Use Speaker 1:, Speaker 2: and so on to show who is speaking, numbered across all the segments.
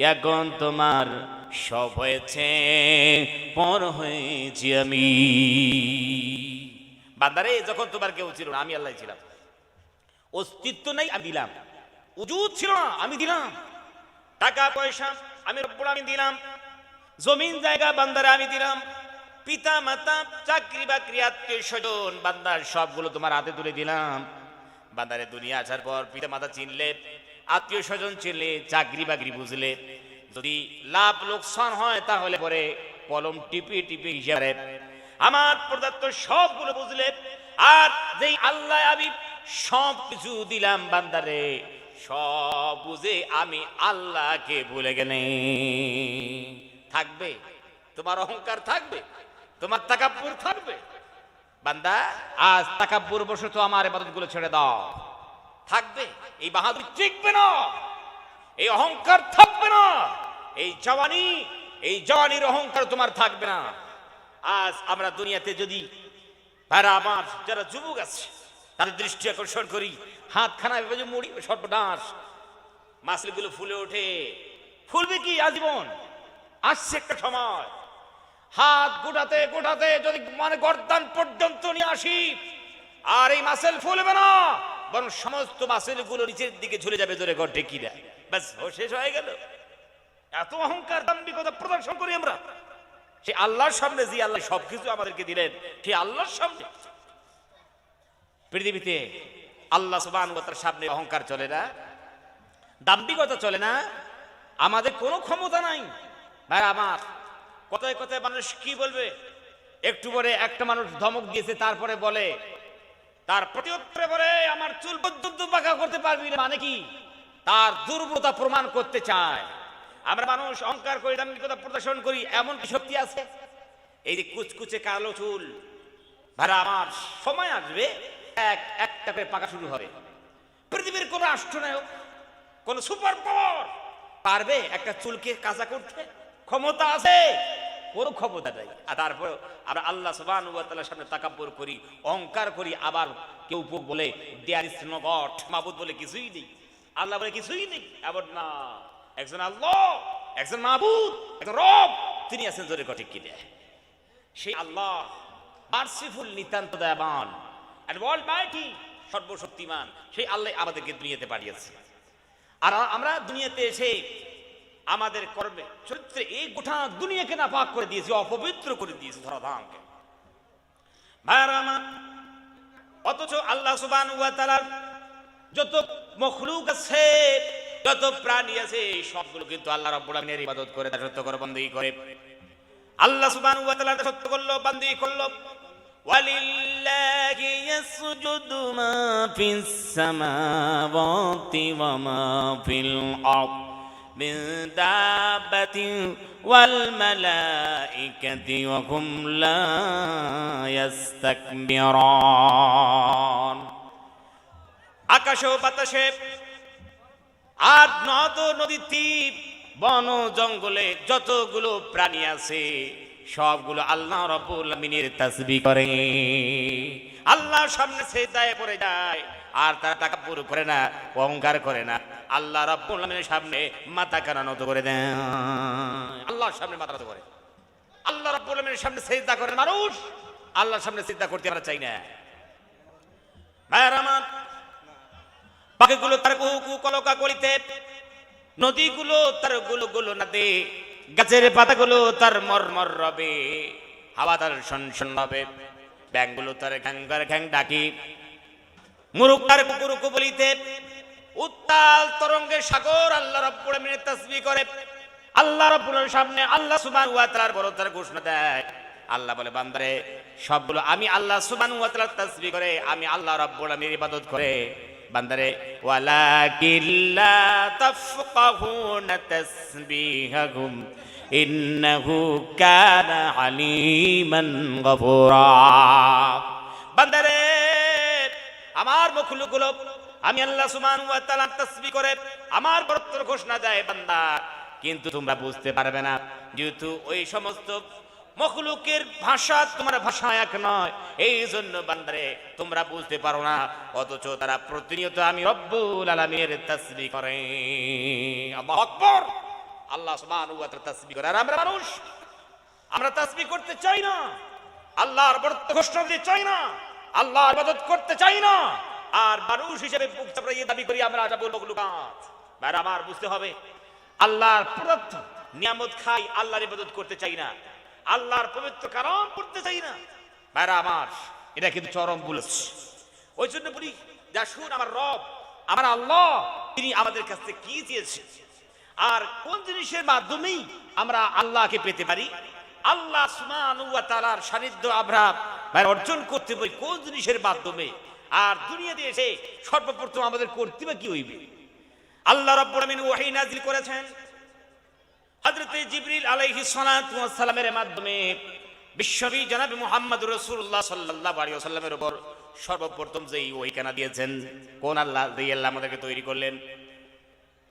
Speaker 1: এখন তোমার সব হয়েছে, পর হয়েছি আমি। বান্দারে, যখন তোমার কেউ ছিল না, আমি আল্লাহ ছিলাম। অস্তিত্ব নেই, আমি দিলাম। উজুদ ছিল না, আমি দিলাম। টাকা, পয়সা, আমি রব্বুল আমি দিলাম। জমিন, জায়গা, বান্দারে, আমি দিলাম। পিতা মাতা চাকরি বাকরি আত্মীয় স্বজন বান্দার সবগুলো তোমার হাতে তুলে দিলাম। বান্দারে, দুনিয়া আসার পর পিতা মাতা চিনলে আত্মীয় স্বজন চিনলে চাকরি বাকরি বুঝলে। যদি লাভ লোকসান হয়, তাহলে পরে কলম টিপে টিপে হিসাবে আমার প্রদত্ত সবগুলো বুঝলে, আর যেই আল্লাহ আমি সব কিছু দিলাম বান্দারে, সব বুঝে আমি আল্লাহকে ভুলে গেলে। থাকবে? তোমার অহংকার থাকবে? তোমার তাকাব্বুর থাকবে? বান্দা, আজ তাকাব্বুর তো আমার এবাদতগুলো ছেড়ে দাও। থাকবে? এই বাহাদুর টিকবে না। এই অহংকার থাকবে না। এই জওয়ানি, এই জওয়ানির অহংকার তোমার থাকবে না। আজ আমরা দুনিয়াতে যদি ভাইরা আমার যারা যুবক আছে, তাদের দৃষ্টি আকর্ষণ করি হাত খানা এভাবে মুড়ি, সর্বনাশ। মাসলিগুলো ফুলে ওঠে। ফুলবে কি আজীবন? আসছে একটা সময়। হাত গোটাতে গোটাতে যদি মানে গর্দান পর্যন্ত নিয়ে আসি, আর এই মাসেল ফুলবে না। বরং সমস্ত মাসেলগুলো নিচের দিকে ঝুলে যাবে জোরে ঘর ঢেকি দেয়। ব্যাস শেষ হয়ে গেল। এত অহংকার, দাম্ভিকতা প্রদর্শন করি আমরা। সে আল্লাহর সামনে, যে আল্লাহ সবকিছু আমাদেরকে দিলেন, সে আল্লাহর সামনে। পৃথিবীতে আল্লাহ সুবাহর সামনে অহংকার চলে না, দাম্ভিকতা চলে না। আমাদের কোনো ক্ষমতা নাই। ভাই, আমার কথায় কথায় মানুষ কি বলবে? একটু পরে একটা মানুষ ধমক দিয়েছে, তারপরে বলে তার প্রতি উত্তরে বলে, আমার চুল পর্যন্ত বাঁকা করতে পারবি না। মানে কি? তার দুর্বলতা প্রমাণ করতে চায়। আমরা মানুষ অহংকার করি, দাম্ভিকতা প্রদর্শন করি, এমন কি শক্তি আছে? এই যে কুচকুচে কালো চুল ভাড়া আমার সময় আসবে, এক, একটা করে পাকা শুরু হবে। পৃথিবীর কোন রাষ্ট্রনায়ক কোন সুপার পাওয়ার। পারবে একটা চুলকে কাঁচা করতে? ক্ষমতা আছে? কোনো ক্ষমতা নাই আর তারপর আমরা আল্লাহ সুবান সামনে তাকাব্বর করি, অহংকার করি, আবার কেউ বলে দেয়ার ইস নো গড বলে, কিছুই নেই। আল্লাহ বলে, কিছুই নেই। এমন না। একজন আল্লাহ, একজন মাবুদ, একজন রব, তিনি আছেন জোরে কটে কি দেয় সেই আল্লাহ মার্সিফুল নিতান্ত দয়াবান and almighty, সর্বশক্তিমান। সেই আল্লাহ আমাদেরকে দুনিয়াতে পাঠিয়েছে। আর আমরা দুনিয়াতে এসে আমাদের কর্মে চরিত্রে এই গোটা দুনিয়াকে না পাক করে দিয়েছে, অপবিত্র করে দিয়েছে ধরা ধামকে অথচ আল্লাহ সুবান যত মখলুক আছে, যত প্রাণী আছে এই সবগুলো কিন্তু আল্লাহ রব্বুল ইবাদত করে তা সত্য করে বন্দী করে। আল্লাহ সুবান সত্য করল বন্দী করল। ওয়ালিল্লাহি ইয়াসজুদু মা ফিস সামাওয়াতি ওয়া মা ফিল আরদ। من دابة والملائكة وهم لا يستكبرون আকাশ ও বাতাসে আর নদ নদী তীর বন জঙ্গলে যতগুলো প্রাণী আছে সবগুলো আল্লাহ রব্বুল আমিনের তাসবি করে আল্লাহর সামনে সেজদায় পড়ে যায় আর তারা টাকা পুরো করে না অহংকার করে না আল্লাহ রব্বুল সামনে মাথা কানা নত করে দেয় আল্লাহর সামনে মাথা করে। আল্লাহ রব্বুল সামনে সেজদা করে মানুষ। আল্লাহর সামনে সেজদা করতে আমরা চাই না। ভাইয়ার আমার পাখিগুলো তার কুহু কুহু কলকা করিতে নদীগুলো তারগুলো গুলো নাতে, গাছের পাতাগুলো তার মরমর রবে, হাওয়া তার শন শন হবে ব্যাংগুলো তার ঘ্যাঙ্গার ঘ্যাং ডাকি। মুরুক তার কুকুরুকু বলিতে উত্তাল তরঙ্গে সাগর আল্লাহ রব্বুল আমিনের তাসবিহ করে। আল্লাহ রব্বুল সামনে আল্লাহ সুবহানাহু ওয়া তাআলার বড়তার ঘোষণা দেয়। আল্লাহ বলে, বান্দারে, সবগুলো আমি আল্লাহ সুবহানাহু ওয়া তাআলার তাসবিহ করে, আমি আল্লাহ রব্বুল আমিনের ইবাদত করে। বান্দারে ওয়ালাকিল্লা তাফকাহুনা তাসবিহাহুম, ইন্নাহু কানা আলিমান গফুরা। বান্দারে, আমার মুখগুলো আমি আল্লাহ তাআলা করে আমার বরত্বর ঘোষণা দেয়, বান্দা। কিন্তু তোমরা বুঝতে পারবে না, যেহেতু ওই সমস্ত মখলুকের ভাষা তোমার ভাষা এক নয় এই জন্য বান্দারে, তোমরা বুঝতে পারো না, অথচ তারা প্রতিনিয়ত আমি রব্বুল আলামিনের তসবি করে। আল্লাহু আল্লাহ তাআলা তাসবিহ করে। আর আমরা মানুষ, আমরা তাসবিহ করতে চাই না, আল্লাহর বরত্ব ঘোষণা দিতে চাই না, আল্লাহর ইবাদত করতে চাই না। আর মানুষ হিসেবে বুক চাপড়িয়ে দাবি করি আমরা এটা বলব লুকাত ভাইরা, আমার বুঝতে হবে, আল্লাহর প্রদত্ত নিয়ামত খাই আল্লাহর ইবাদত করতে চাই না। আল্লাহর পবিত্র কারণ করতে চাই না। ভাইরা, আমার এটা কিন্তু চরম বলেছে ওই জন্য বলি, যা শুন আমার রব, আমার আল্লাহ, তিনি আমাদের কাছ থেকে কি চেয়েছেন? আর কোন জিনিসের মাধ্যমেই আমরা আল্লাহকে পেতে পারি? আল্লাহ তাআলার সান্নিধ্য আমরা অর্জন করতে পারি কোন জিনিসের মাধ্যমে? আর দুনিয়াতে এসে সর্বপ্রথম আমাদের করতে বা কি হইবে? আল্লাহ রাব্বুল আমিন ওহী নাজিল করেছেন। জিবরিল আলাইহিস সালাতু ওয়াস সালামের মাধ্যমে জনাব মুহাম্মদ রাসূলুল্লাহ সাল্লাল্লাহু আলাইহি ওয়াসাল্লামের উপর সর্বপ্রথম যেই ওহী কানা দিয়েছেন, কোন আল্লাহ যেই আল্লাহ আমাদেরকে তৈরি করলেন?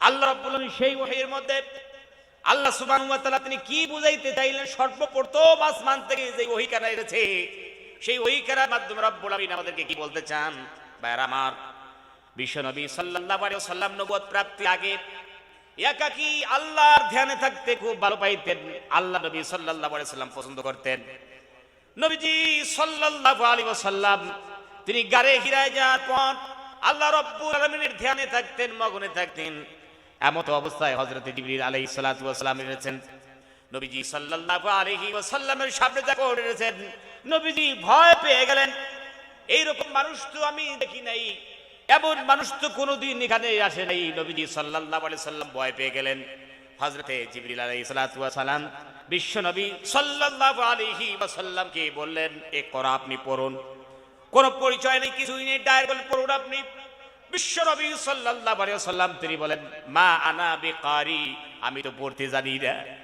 Speaker 1: আল্লাহ রাব্বুল আলামিন সেই ওহীর মধ্যে আল্লাহ সুবহানাহু ওয়া তাআলা তিনি কি বুঝাইতে চাইলেন? সর্বপ্রথম আসমান থেকে যে ওহী কানা এসেছে সেই কানার মাধ্যমে রব্বুল আলামিন আমাদেরকে কি বলতে চান? ভাইরা আমার বিশ্বনবী সাল্লাল্লাহু আলাইহি ওয়াসাল্লাম নবুয়ত প্রাপ্তি আগে একাকি আল্লাহর ধ্যানে থাকতে খুব ভালো পাইতেন। আল্লাহ নবী সাল্লাল্লাহু আলাইহি সাল্লাম পছন্দ করতেন। নবীজি সাল্লাল্লাহু আলাইহি ওয়াসাল্লাম, তিনি গারে হিরায় যাওয়ার পর আল্লাহ রব্বুল আলামিনের ধ্যানে থাকতেন, মগনে থাকতেন। এমত অবস্থায় হযরত জিবরিল আলাইহিস সালাতু ওয়াসালাম এসেছেন। নবীজি সাল্লাল্লাহু আলাইহি ওয়াসাল্লামের সামনে যা করেছেন নবীজি ভয় পেয়ে গেলেন। এইরকম মানুষ তো আমি দেখি নাই। এমন মানুষ তো কোনোদিন এখানে আসে নাই। নবীজি সাল্লাল্লাহু আলাইহি সাল্লাম ভয় পেয়ে গেলেন। হযরতে জিবরিল আলাইহিস সালাতু ওয়াসালাম বিশ্ব নবী সাল্লাল্লাহু আলাইহি ওয়াসাল্লামকে বললেন, এ করা আপনি পড়ুন। কোন পরিচয় নেই, কিছুই নেই, ডায়ের বলে পড়ুন আপনি। বিশ্ব নবী সাল্লাল্লাহু আলাইহি ওয়াসাল্লাম তিনি বলেন, মা আনা বিকারি, আমি তো পড়তে জানি না।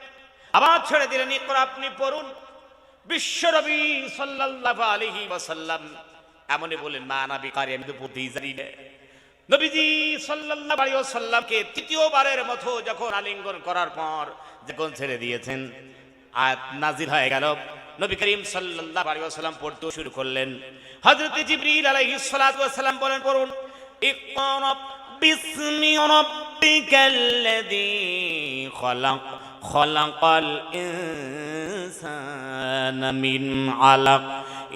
Speaker 1: আবার ছেড়ে দিলেন এ করা আপনি পড়ুন। বিশ্বনবী সাল্লাল্লাহু আলাইহি ওয়াসাল্লাম এমনই বলেন মা আনা বিকারি আমি তো পড়তেই জানি না। নবীজি সাল্লাল্লাহু আলাইহি ওয়াসাল্লামকে তৃতীয়বারের মতো যখন আলিঙ্গন করার পর যখন ছেড়ে দিয়েছেন, আয়াত নাজিল হয়ে গেল। নবী করিম সাল্লাল্লাহু আলাইহি ওয়াসাল্লাম পড়তে শুরু করলেন। হযরত জিবরিল আলাইহিস সালাতু ওয়াসাল্লাম বলেন, পড়ুন ইকরা বিসমি রাব্বিকাল্লাযী খলাক খলাকাল ইনসানা মিন আলাক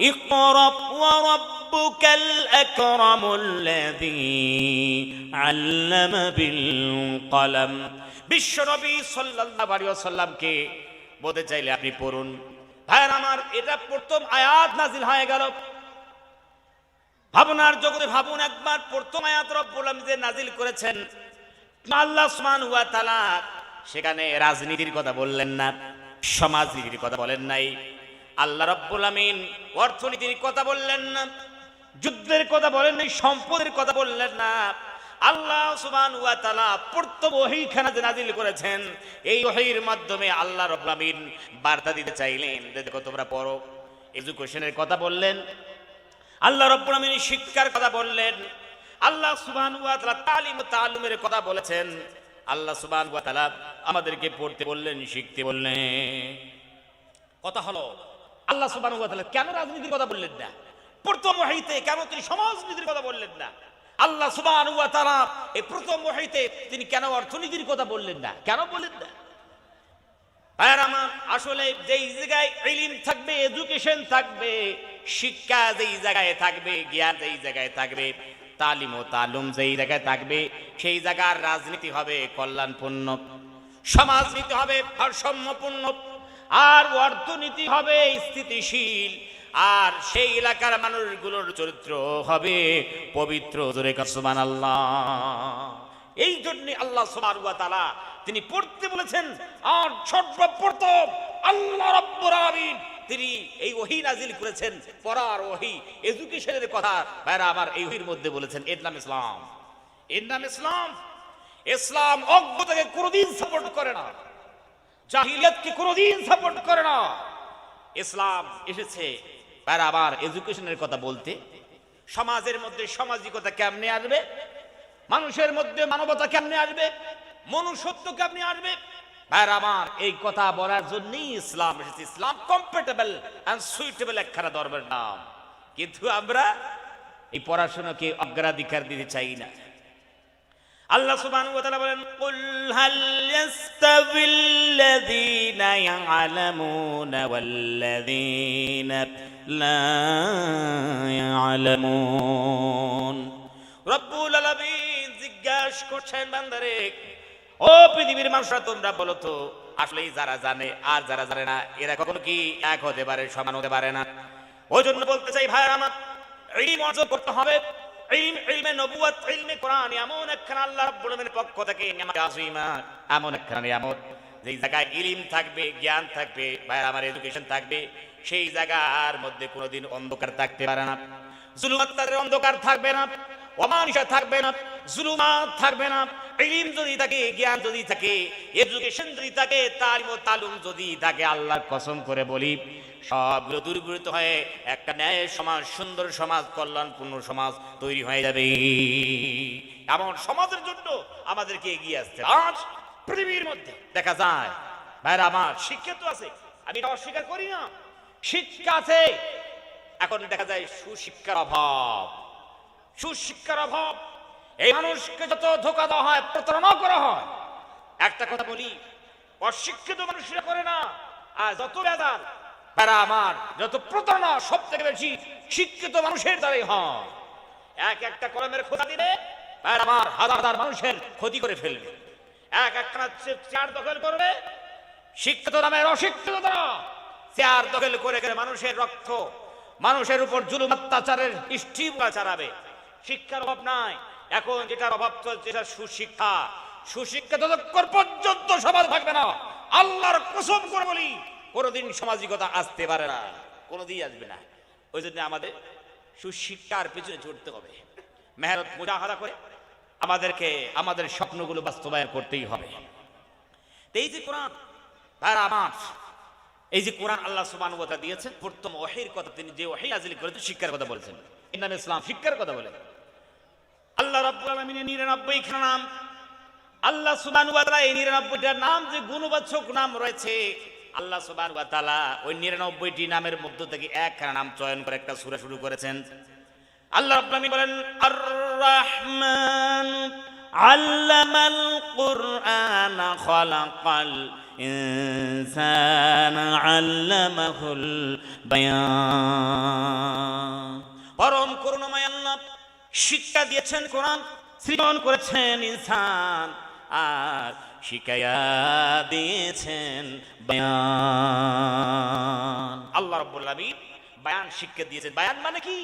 Speaker 1: اقرأ وربك الأكرم الذي علم بالقلم বিশ্বনবী সাল্লাল্লাহু আলাইহি ওয়াসাল্লামকে বলতে চাইলে আপনি পড়ুন ভাইয়ের আমার এটা প্রথম আয়াত নাজিল হয়ে গেল ভাবনার জগতে ভাবুন একবার প্রথম আয়াত রব্বুল আলামিন যে নাজিল করেছেন আল্লাহ সুবহানাহু ওয়া তাআলা সেখানে রাজনীতির কথা বললেন না, সমাজনীতির কথা বলেন নাই। আল্লাহ রব্বুল আমিন অর্থনীতির কথা বললেন না, যুদ্ধের কথা বলেন নাই, সম্পদের কথা বললেন না। আল্লাহ সুবান ওয়া তাআলা প্রথম ওহীখানা যে করেছেন, এই ওহীর মাধ্যমে আল্লাহ রব্বুল আমিন বার্তা দিতে চাইলেন দেখো তোমরা পড়ো। এডুকেশনের কথা বললেন, আল্লাহ রব্বুল আমিন শিক্ষার কথা বললেন, আল্লাহ সুবহানাহু ওয়া তাআলা তালিম ও তাআলুমের কথা বলেছেন। আল্লাহ তাআলা আমাদেরকে পড়তে বললেন, শিখতে বললেন। কথা হলো, আল্লাহ সুবান কেন রাজনীতির কথা বললেন না? প্রথম ওহীতে কেন তিনি সমাজনীতির কথা বললেন না? আল্লাহ ওয়া এই প্রথম ওহীতে তিনি কেন অর্থনীতির কথা বললেন না? কেন বললেন না? আসলে যেই জায়গায় ইলিম থাকবে, এডুকেশন থাকবে, শিক্ষা যেই জায়গায় থাকবে, জ্ঞান যেই জায়গায় থাকবে তালিম ও তালুম যেই জায়গায় থাকবে, সেই জায়গার রাজনীতি হবে কল্যাণপূর্ণ। সমাজনীতি হবে ভারসাম্যপূর্ণ। আর অর্থনীতি হবে স্থিতিশীল। আর সেই এলাকার মানুষগুলোর চরিত্র হবে পবিত্র। আল্লাহ এই জন্য আল্লাহ তিনি পড়তে বলেছেন, আর সর্বপ্রথম আল্লাহ রাব্বুল আলামিন তিনি এই ওহি নাজিল করেছেন, পড়ার ওহি, এডুকেশনের কথা। ভাইরা, আমার এই ওহীর মধ্যে বলেছেন, এর নাম ইসলাম। এর নাম ইসলাম। ইসলাম অজ্ঞতাকে কোনোদিন সাপোর্ট করে না। জাহিলিয়াতকে কোনোদিন সাপোর্ট করে না। ইসলাম এসেছে। ভাইরা, আবার এডুকেশনের কথা বলতে, সমাজের মধ্যে সামাজিকতা কেমনে আসবে? মানুষের মধ্যে মানবতা কেমনে আসবে? মনুষ্যত্ব কেমনে আসবে? আর আমার, এই কথা বলার জন্যই ইসলাম এসেছে। ইসলাম কম্পেটেবল অ্যান্ড সুইটেবল একখানা ধর্মের নাম। কিন্তু আমরা এই পড়াশোনাকে অগ্রাধিকার দিতে চাই না। আল্লাহ সুবহানাহু ওয়া তাআলা বলেন, কুল হাল ইয়াস্তাবিল্লাযীনা ইয়ালামুনা ওয়াল্লাযীনা লা ইয়ালামুন। রব্বুল আলামিন জিজ্ঞাসা করছেন বান্দারে ও পৃথিবীর মানুষরা, তোমরা বলো তো আসলে যারা জানে আর যারা জানে না, এরা কখনো কি এক হতে পারে, সমান হতে পারে না? ওই জন্য বলতে চাই, ভাই, আমার ইলম অর্জন করতে হবে। কোরআন, এমন আল্লাহ পক্ষ থেকে এমন একখানা যেই জায়গায় থাকবে, জ্ঞান থাকবে, ভাই, আমার এডুকেশন থাকবে, সেই মধ্যে অন্ধকার থাকতে পারে না। অন্ধকার থাকবে না, অমানুষা থাকবে না। জুলুমাত থাকবে না, ইলিম যদি থাকে, জ্ঞান যদি থাকে এডুকেশন যদি থাকে, তালিম ও তালুম যদি থাকে, আল্লাহর কসম করে বলি, সবগুলো দূরীভূত হয়ে একটা ন্যায় সমাজ, সুন্দর সমাজ, কল্যাণপূর্ণ সমাজ তৈরি হয়ে যাবে। এমন সমাজের জন্য আমাদেরকে এগিয়ে আসতে। আজ পৃথিবীর মধ্যে দেখা যায়, ভাইরা আমার, শিক্ষা তো আছে, আমি এটা অস্বীকার করি না। শিক্ষা আছে, এখন দেখা যায় সুশিক্ষার অভাব। সুশিক্ষার অভাব এই মানুষকে যত ধোকা দেওয়া হয় প্রতারণা করা হয়। একটা কথা বলি, অশিক্ষিত মানুষরা করে না, আর যত বেদার তারা আমার যত প্রতারণা সব থেকে বেশি শিক্ষিত মানুষের দ্বারাই হয়। এক একটা কলমের খোঁজা দিলে আর আমার হাজার হাজার মানুষের ক্ষতি করে ফেলবে। এক চে- চেয়ার দখল করবে, শিক্ষিত নামের অশিক্ষিত দ্বারা চেয়ার দখল করে করে মানুষের রক্ত, মানুষের উপর জুলুম, অত্যাচারের স্টিমা চালাবে। শিক্ষার অভাব নাই এখন যেটার অভাব চলছে, সেটা সুশিক্ষা। সুশিক্ষা ততক্ষণ পর্যন্ত সমাজ থাকবে না, আল্লাহর কসম করে বলি, কোনোদিন সামাজিকতা আসতে পারে না কোনোদিন আসবে না। ওই জন্য আমাদের সুশিক্ষার পিছনে ছুটতে হবে। মেহনত, মুজাহাদা করে আমাদেরকে, আমাদের স্বপ্নগুলো বাস্তবায়ন করতেই হবে। এই যে কোরআন, তার আমার এই যে কোরআন আল্লাহ ওয়া দিয়েছেন, প্রথম ওহীর কথা তিনি যে ওহী আজিল করেছেন, শিক্ষার কথা বলেছেন। নাম ইসলাম শিক্ষার কথা বলেন আল্লাহ রাব্বুল আলামিনের 99 খানা নাম। আল্লাহ তাআলা এই 99টা নাম যে গুণবাচক নাম রয়েছে, আল্লাহ তাআলা ওই 99টি নামের মধ্য থেকে একখানা নাম চয়ন করে একটা সূরা শুরু করেছেন। আল্লাহ রাব্বুল বলেন আর রহমান আল্লামাল কুরআন খালাকাল ইনসান আল্লামাহুল বায়ান। পরম করুণাময় শিক্ষা দিয়েছেন কোরআন সৃজন করেছেন ইনসান। আর শিখাইয়া দিয়েছেন বায়ান। আল্লাহ রাব্বুল আলামিন বায়ান শিক্ষা দিয়েছেন। বায়ান মানে কি?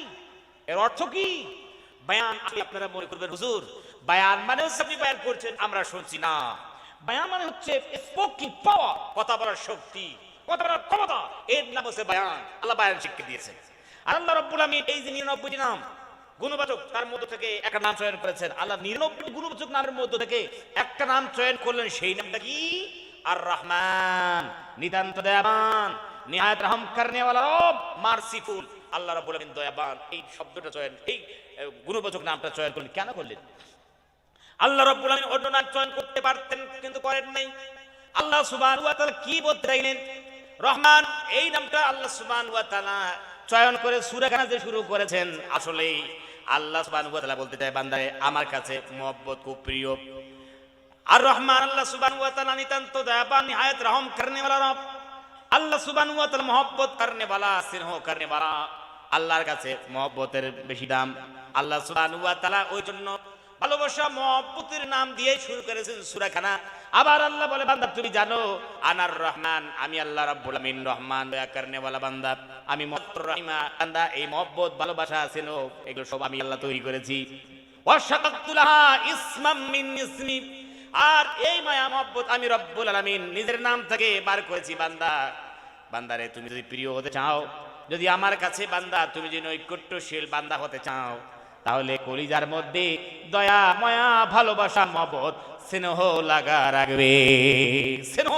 Speaker 1: এর অর্থ কি? বায়ান আপনি আপনারা মনে করবেন, হুজুর, বায়ান মানে হচ্ছে আপনি বায়ান করছেন, আমরা শুনছি না। বায়ান মানে হচ্ছে স্পোকিং পাওয়ার, কথা বলার শক্তি, কথা বলার ক্ষমতা। এর নাম হচ্ছে বায়ান। আল্লাহ বায়ান শিক্ষা দিয়েছেন। আল্লাহ রব্বুল আমিন এই যে নিরানব্বইটি নাম গুণবাচক তার মধ্য থেকে একটা নাম চয়ন করেছেন। আল্লাহ নিরানব্বইটি গুণবাচক নামের মধ্য থেকে একটা নাম চয়ন করলেন, সেই নামটা কি? আর রহমান নিতান্ত দয়াবান নিহায়ত রহম করনে ওয়ালা রব, মারসিফুল। আল্লাহ রাব্বুল আমিন দয়াবান, এই শব্দটা চয়ন, এই গুণবাচক নামটা চয়ন করলেন। কেন করলেন? আল্লাহ রাব্বুল আমিন অন্য নাম চয়ন করতে পারতেন, কিন্তু করেন নাই। আল্লাহ সুবহানাহু ওয়া কি বলতে চাইলেন? রহমান, এই নামটা আল্লাহ সুবহানাহু ওয়া চয়ন করে সুরাখানা যে শুরু করেছেন। আসলেই আল্লাহ সুবাহ বলতে চায়, বান্দারে, আমার কাছে মহব্বত খুব প্রিয়। আর রহমান আল্লাহ সুবাহ নিতান্ত দয়াবান, নিহায়ত রহম করনে আল্লাহ সুবাহ মহব্বত করনে ওয়ালা স্নেহ করনে আল্লাহর কাছে মহব্বতের বেশি দাম। আল্লাহ সুবাহ ওই জন্য ভালোবাসা, মহব্বতের নাম দিয়ে শুরু করেছেন সুরাখানা আবার আল্লাহ বলে, বান্দা, তুমি জানো, আনার রহমান, আমি আল্লাহ রাব্বুল আমিন রহমান দয়া করনে वाला বান্দা। আমি মহব্বত রহিমা, বান্দা, এই মহব্বত, ভালোবাসা আছেন এগুলো সব আমি আল্লাহ তৈরি করেছি। ওয়াশাকাতুলাহা ইসমাম মিন ইসমি আর এই মায়া মহব্বত আমি রব্বুল আলামিন নিজের নাম থেকে বার করেছি, বান্দা। বান্দারে তুমি যদি প্রিয় হতে চাও, যদি আমার কাছে, বান্দা, তুমি যদি নৈকট্যশীল বান্দা হতে চাও, তাহলে কলিজার মধ্যে দয়া, মায়া, ভালোবাসা, মহব্বত স্নেহ লাগা রাখবে। স্নেহ